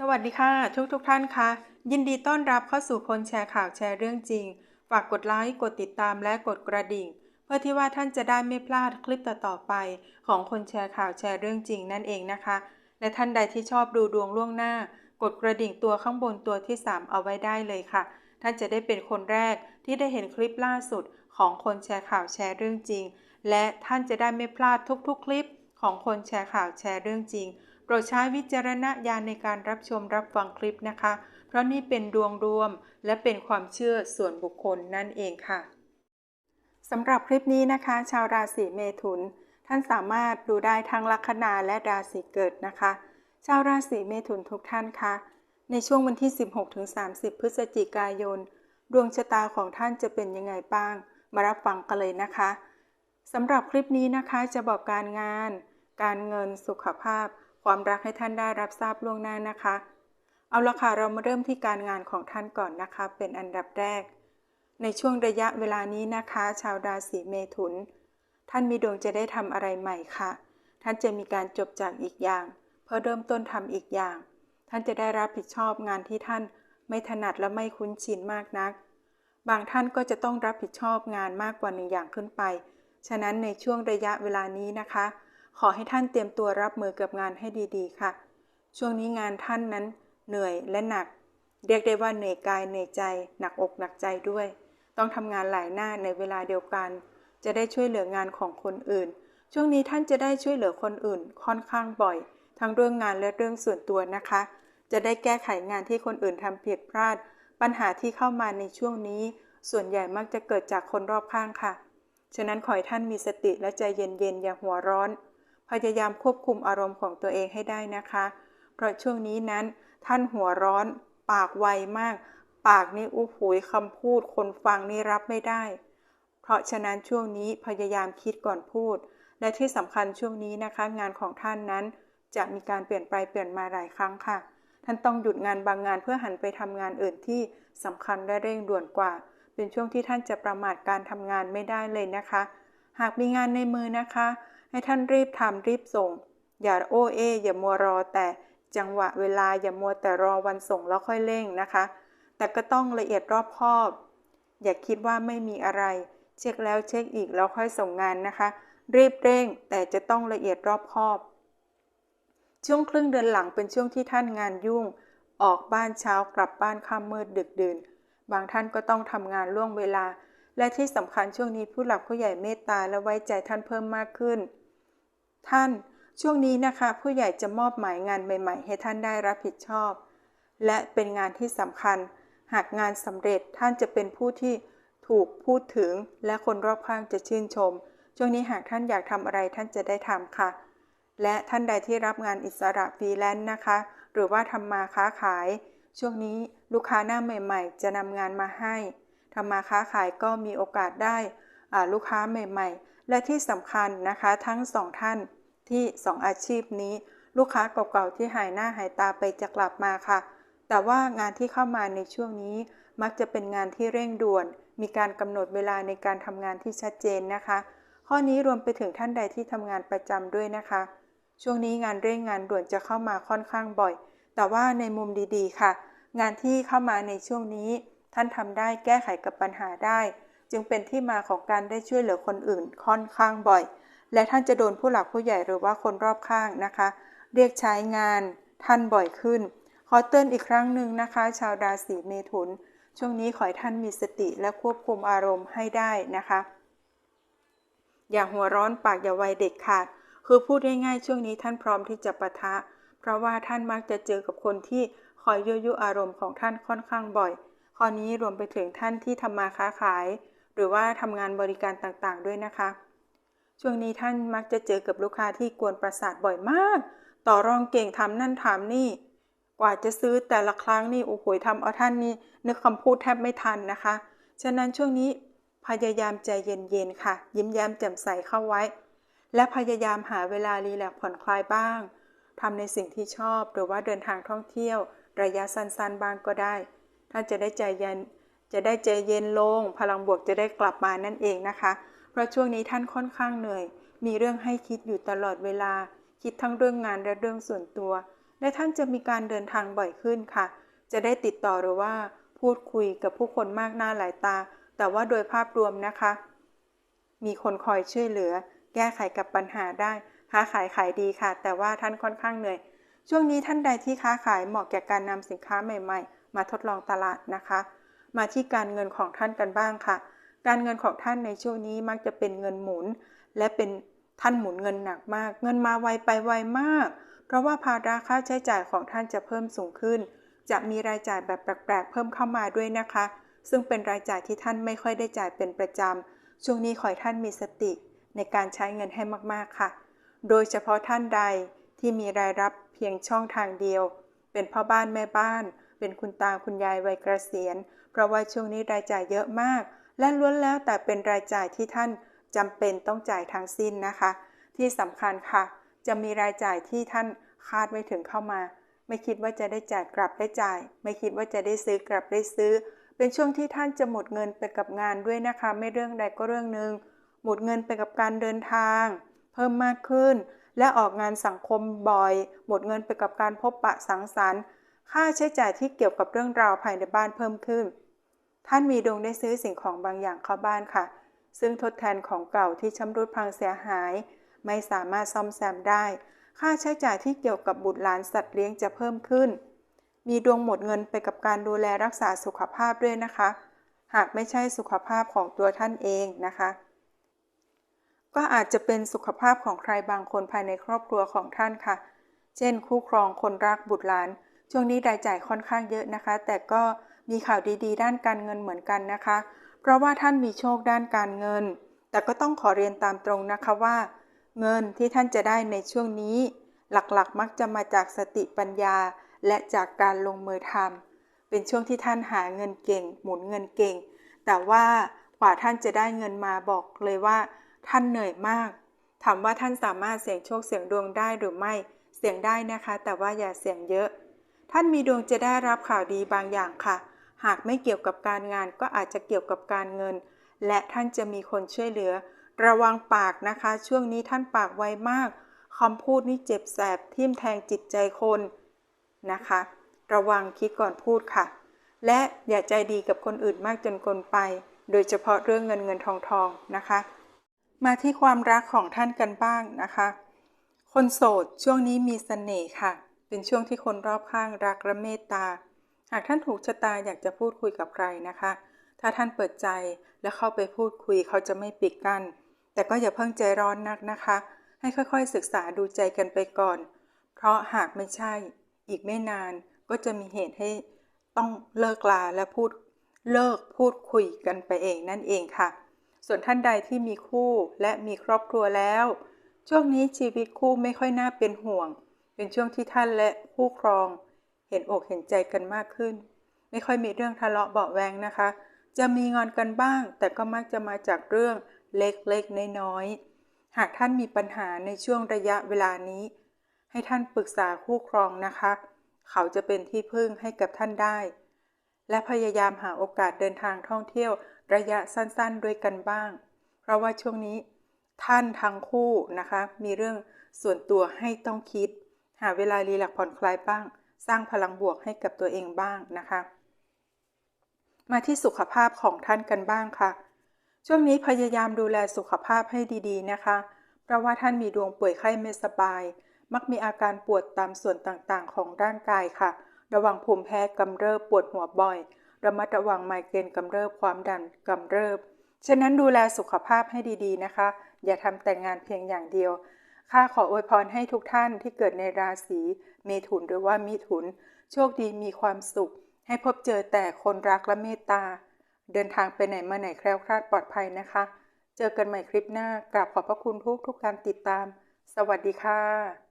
สวัสดีค่ะ ทุกทุกท่านคะ ยินดีต้อนรับเข้าสู่คนแชร์ข่าวแชร์เรื่องจริง ฝากกดไลค์กดติดตามและกดกระดิ่ง เพื่อที่ว่าท่านจะได้ไม่พลาดคลิปต่อๆไป ของคนแชร์ข่าวแชร์เรื่องจริงนั่นเองนะคะ และท่านใดที่ชอบดูดวงล่วงหน้า กดกระดิ่งตัวข้างบนตัวที่ 3 เอาไว้ได้เลยค่ะ ท่านจะได้เป็นคนแรกที่ได้เห็นคลิปล่าสุด ของคนแชร์ข่าวแชร์เรื่องจริง และท่านจะได้ไม่พลาดทุกๆ คลิปของคนแชร์ข่าวแชร์เรื่องจริง โปรดใช้วิจารณญาณในการรับชมรับฟังคลิปนะคะ เพราะนี่เป็นดวงรวม และเป็นความเชื่อส่วนบุคคลนั่นเองค่ะสำหรับคลิปนี้นะคะ ชาวราศีเมถุน ท่านสามารถดูได้ทั้งลัคนาและราศีเกิดนะคะ ชาวราศีเมถุนทุกท่านคะในช่วงวันที่ 16-30 พฤศจิกายน ดวงชะตาของท่านจะเป็นยังไงบ้าง มารับฟังกันเลยนะคะสำหรับคลิปนี้นะคะจะบอกการงาน การเงินสุขภาพ ความรักให้ท่านได้รับทราบล่วงหน้านะคะ เอาละค่ะเรามาเริ่มที่การงานของท่านก่อนนะคะ เป็นอันดับแรก ในช่วงระยะเวลานี้นะคะ ชาวราศีเมถุน ท่านมีดวงจะได้ทำอะไรใหม่ค่ะ ท่านจะมีการจบจากอีกอย่าง เพื่อเริ่มต้นทำอีกอย่าง ท่านจะได้รับผิดชอบงานที่ท่านไม่ถนัดและไม่คุ้นชินมากนัก บางท่านก็จะต้องรับผิดชอบงานมากกว่าหนึ่งอย่างขึ้นไป ฉะนั้นในช่วงระยะเวลานี้นะคะ ขอให้ท่านเตรียมตัวรับมือกับงานให้ดีๆ ค่ะ ช่วงนี้งานท่านนั้นเหนื่อยและหนัก เรียกได้ว่าเหนื่อยกายเหนื่อยใจ หนักอกหนักใจด้วย ต้องทำงานหลายหน้าในเวลาเดียวกัน จะได้ช่วยเหลืองานของคนอื่น ช่วงนี้ท่านจะได้ช่วยเหลือคนอื่นค่อนข้างบ่อย ทั้งเรื่องงานและเรื่องส่วนตัวนะคะ จะได้แก้ไขงานที่คนอื่นทำผิดพลาด ปัญหาที่เข้ามาในช่วงนี้ ส่วนใหญ่มักจะเกิดจากคนรอบข้างค่ะ ฉะนั้นขอให้ท่านมีสติและใจเย็นๆอย่าหัวร้อน พยายามควบคุมอารมณ์ของตัวเองให้ได้นะคะ เพราะช่วงนี้นั้นท่านหัวร้อน ปากไวมาก ปากนี่อู้หูยคำพูด คนฟังนี่รับไม่ได้ เพราะฉะนั้นช่วงนี้พยายามคิดก่อนพูด และที่สำคัญช่วงนี้นะคะ งานของท่านนั้น จะมีการเปลี่ยนไปเปลี่ยนมาหลายครั้งค่ะ ท่านต้องหยุดงานบางงานเพื่อหันไปทำงานอื่นที่สำคัญและเร่งด่วนกว่า เป็นช่วงที่ท่านจะประมาทการทำงานไม่ได้เลยนะคะ หากมีงานในมือนะคะ ให้ท่านรีบทำรีบส่ง อย่าโอ้เออย่ามัวรอแต่จังหวะเวลาอย่ามัวแต่รอวันส่งแล้วค่อยเร่งนะคะ แต่ก็ต้องละเอียดรอบคอบ อย่าคิดว่าไม่มีอะไร เช็คแล้วเช็คอีกแล้วค่อยส่งงานนะคะ รีบเร่งแต่จะต้องละเอียดรอบคอบ ช่วงครึ่งเดือนหลังเป็นช่วงที่ท่านงานยุ่ง ออกบ้านเช้ากลับบ้านค่ำมืดดึกดื่น บางท่านก็ต้องทำงานล่วงเวลา และที่สำคัญช่วงนี้ผู้หลักผู้ใหญ่เมตตาและไว้ใจท่านเพิ่มมากขึ้น ท่านช่วงนี้นะคะผู้ใหญ่จะมอบหมายงานใหม่ ๆ ให้ท่านได้รับผิดชอบ และเป็นงานที่สำคัญ หากงานสำเร็จท่านจะเป็นผู้ที่ถูกพูดถึง และคนรอบข้างจะชื่นชม ช่วงนี้หากท่านอยากทำอะไรท่านจะได้ทำค่ะ และท่านใดที่รับงานอิสระฟรีแลนซ์นะคะ หรือว่าทำมาค้าขาย ช่วงนี้ลูกค้าหน้าใหม่ ๆ จะนำงานมาให้ทำมาค้าขายก็มีโอกาสได้ลูกค้าใหม่ ๆ และที่สำคัญนะคะทั้งสองท่านที่สองอาชีพนี้ ลูกค้าเก่าๆที่หายหน้าหายตาไปจะกลับมาค่ะ แต่ว่างานที่เข้ามาในช่วงนี้ มักจะเป็นงานที่เร่งด่วน มีการกำหนดเวลาในการทำงานที่ชัดเจนนะคะ ข้อนี้รวมไปถึงท่านใดที่ทำงานประจำด้วยนะคะ ช่วงนี้งานเร่งงานด่วนจะเข้ามาค่อนข้างบ่อย แต่ว่าในมุมดีๆ ค่ะ งานที่เข้ามาในช่วงนี้ ท่านทำได้แก้ไขกับปัญหาได้ จึงเป็นที่มาของการได้ช่วยเหลือคนอื่นค่อนข้างบ่อย และท่านจะโดนผู้หลักผู้ใหญ่หรือว่าคนรอบข้างนะคะ เรียกใช้งานท่านบ่อยขึ้น ขอเตือนอีกครั้งหนึ่งนะคะ ชาวราศีเมถุน ช่วงนี้ขอให้ท่านมีสติและควบคุมอารมณ์ให้ได้นะคะ อย่าหัวร้อนปากอย่าไวเด็กขาด คือพูดง่ายๆช่วงนี้ท่านพร้อมที่จะปะทะ เพราะว่าท่านมักจะเจอกับคนที่คอยยั่วยุอารมณ์ของท่านค่อนข้างบ่อย ข้อนี้รวมไปถึงท่านที่ทำมาค้าขาย หรือว่าทำงานบริการต่างๆ ด้วยนะคะ ช่วงนี้ท่านมักจะเจอกับลูกค้าที่กวนประสาทบ่อยมาก ต่อรองเก่งทำนั่นถามนี่ กว่าจะซื้อแต่ละครั้งนี่โอ้โหทำเอาท่านนี่นึกคำพูดแทบไม่ทันนะคะ ฉะนั้นช่วงนี้พยายามใจเย็นๆค่ะ ยิ้มแย้มแจ่มใสเข้าไว้ และพยายามหาเวลารีแลกผ่อนคลายบ้างทำในสิ่งที่ชอบหรือว่าเดินทางท่องเที่ยว ระยะสั้นๆบ้างก็ได้ ท่านจะได้ใจเย็น จะได้ใจเย็นลง พลังบวกจะได้กลับมานั่นเองนะคะ เพราะช่วงนี้ท่านค่อนข้างเหนื่อย มีเรื่องให้คิดอยู่ตลอดเวลา คิดทั้งเรื่องงานและเรื่องส่วนตัว และท่านจะมีการเดินทางบ่อยขึ้นค่ะ จะได้ติดต่อหรือว่า พูดคุยกับผู้คนมากหน้าหลายตา แต่ว่าโดยภาพรวมนะคะ มีคนคอยช่วยเหลือ แก้ไขกับปัญหาได้ ค้าขายขายดีค่ะ แต่ว่าท่านค่อนข้างเหนื่อย ช่วงนี้ท่านใดที่ค้าขายเหมาะแก่การนำสินค้าใหม่ ๆ มาทดลองตลาดนะคะ มาที่การเงินของท่านกันบ้างค่ะ การเงินของท่านในช่วงนี้มักจะเป็นเงินหมุน และเป็นท่านหมุนเงินหนักมาก เงินมาไวไปไวมาก เพราะว่าภาระค่าใช้จ่ายของท่านจะเพิ่มสูงขึ้น จะมีรายจ่ายแบบแปลกๆเพิ่มเข้ามาด้วยนะคะ ซึ่งเป็นรายจ่ายที่ท่านไม่ค่อยได้จ่ายเป็นประจำช่วงนี้ขอให้ท่านมีสติในการใช้เงินให้มากๆค่ะ โดยเฉพาะท่านใดที่มีรายรับเพียงช่องทางเดียว เป็นพ่อบ้านแม่บ้าน เป็นคุณตาคุณยายวัยเกษียณ เพราะว่าช่วงนี้รายจ่ายเยอะมาก และล้วนแล้วแต่เป็นรายจ่ายที่ท่านจำเป็นต้องจ่ายทั้งสิ้นนะคะ ที่สำคัญค่ะ จะมีรายจ่ายที่ท่านคาดไม่ถึงเข้ามา ไม่คิดว่าจะได้จ่ายกลับได้จ่าย ไม่คิดว่าจะได้ซื้อกลับได้ซื้อ เป็นช่วงที่ท่านจะหมดเงินไปกับงานด้วยนะคะ ไม่เรื่องใดก็เรื่องหนึ่งหมดเงินไปกับการเดินทาง เพิ่มมากขึ้นและออกงานสังคมบ่อย หมดเงินไปกับการพบปะสังสรรค์ ค่าใช้จ่ายที่เกี่ยวกับเรื่องราวภายในบ้านเพิ่มขึ้น ท่านมีดวงได้ซื้อสิ่งของบางอย่างเข้าบ้านค่ะ ซึ่งทดแทนของเก่าที่ชำรุดพังเสียหาย ไม่สามารถซ่อมแซมได้ ค่าใช้จ่ายที่เกี่ยวกับบุตรหลานสัตว์เลี้ยงจะเพิ่มขึ้น มีดวงหมดเงินไปกับการดูแลรักษาสุขภาพด้วยนะคะ หากไม่ใช่สุขภาพของตัวท่านเองนะคะ ก็อาจจะเป็นสุขภาพของใครบางคนภายในครอบครัวของท่านค่ะ เช่น คู่ครองคนรักบุตรหลาน ช่วงนี้รายจ่ายค่อนข้างเยอะนะคะ แต่ก็มีข่าวดีๆ ด้านการเงินเหมือนกันนะคะ เพราะว่าท่านมีโชคด้านการเงิน แต่ก็ต้องขอเรียนตามตรงนะคะว่า เงินที่ท่านจะได้ในช่วงนี้ หลักๆมักจะมาจากสติปัญญา และจากการลงมือทำเป็นช่วงที่ท่านหาเงินเก่ง หมุนเงินเก่ง แต่ว่ากว่าท่านจะได้เงินมาบอกเลยว่า ท่านเหนื่อยมากถามว่าท่านสามารถเสี่ยงโชคเสี่ยงดวงได้หรือไม่เสี่ยงได้นะคะ แต่ว่าอย่าเสี่ยงเยอะ ท่านมีดวงจะได้รับข่าวดีบางอย่างค่ะ หากไม่เกี่ยวกับการงานก็อาจจะเกี่ยวกับการเงิน และท่านจะมีคนช่วยเหลือ ระวังปากนะคะ ช่วงนี้ท่านปากไวมากคำพูดนี่เจ็บแสบทิ่มแทงจิตใจคนนะคะ ระวังคิดก่อนพูดค่ะ และอย่าใจดีกับคนอื่นมากจนเกินไป โดยเฉพาะเรื่องเงินเงินทองทองนะคะ มาที่ความรักของท่านกันบ้างนะคะ คนโสดช่วงนี้มีเสน่ห์ค่ะ เป็นช่วงที่คนรอบข้างรักและเมตตา หากท่านถูกชะตาอยากจะพูดคุยกับใครนะคะ ถ้าท่านเปิดใจและเข้าไปพูดคุยเขาจะไม่ปิดกัน้นแต่ก็อย่าเพิ่งใจร้อนนักนะคะ ให้ค่อยๆศึกษาดูใจกันไปก่อน เพราะหากไม่ใช่ อีกไม่นานก็จะมีเหตุให้ต้องเลิกลาและพูดเลิกพูดคุยกันไปเองนั่นเองค่ะ ส่วนท่านใดที่มีคู่และมีครอบครัวแล้ว ช่วงนี้ชีวิตคู่ไม่ค่อยน่าเป็นห่วง เป็นช่วงที่ท่านและคู่ครอง เห็นอกเห็นใจกันมากขึ้น ไม่ค่อยมีเรื่องทะเลาะเบาแวงนะคะ จะมีงอนกันบ้าง แต่ก็มักจะมาจากเรื่องเล็กๆน้อยๆหากท่านมีปัญหาในช่วงระยะเวลานี้ ให้ท่านปรึกษาคู่ครองนะคะ เขาจะเป็นที่พึ่งให้กับท่านได้ และพยายามหาโอกาสเดินทางท่องเที่ยวระยะสั้นๆ ด้วยกันบ้าง เพราะว่าช่วงนี้ท่านทั้งคู่นะคะ มีเรื่องส่วนตัวให้ต้องคิด หาเวลารีแลกผ่อนคลายบ้าง สร้างพลังบวกให้กับตัวเองบ้างนะคะ มาที่สุขภาพของท่านกันบ้างค่ะ ช่วงนี้พยายามดูแลสุขภาพให้ดีๆนะคะ เพราะว่าท่านมีดวงป่วยไข้ไม่สบาย มักมีอาการปวดตามส่วนต่างๆ ของร่างกายค่ะ ระวังภูมิแพ้กำเริบปวดหัวบ่อย ระมัดระวังไมเกรนกำเริบความดันกำเริบ ฉะนั้นดูแลสุขภาพให้ดีๆนะคะ อย่าทำแต่งงานเพียงอย่างเดียว ข้าขออวยพรให้ทุกท่านที่เกิดในราศีเมถุนหรือว่ามิถุน โชคดีมีความสุข ให้พบเจอแต่คนรักและเมตตา เดินทางไปไหนมาไหนแคล้วคลาดปลอดภัยนะคะ เจอกันใหม่คลิปหน้ากราบขอบพระคุณทุกทุกการติดตาม สวัสดีค่ะ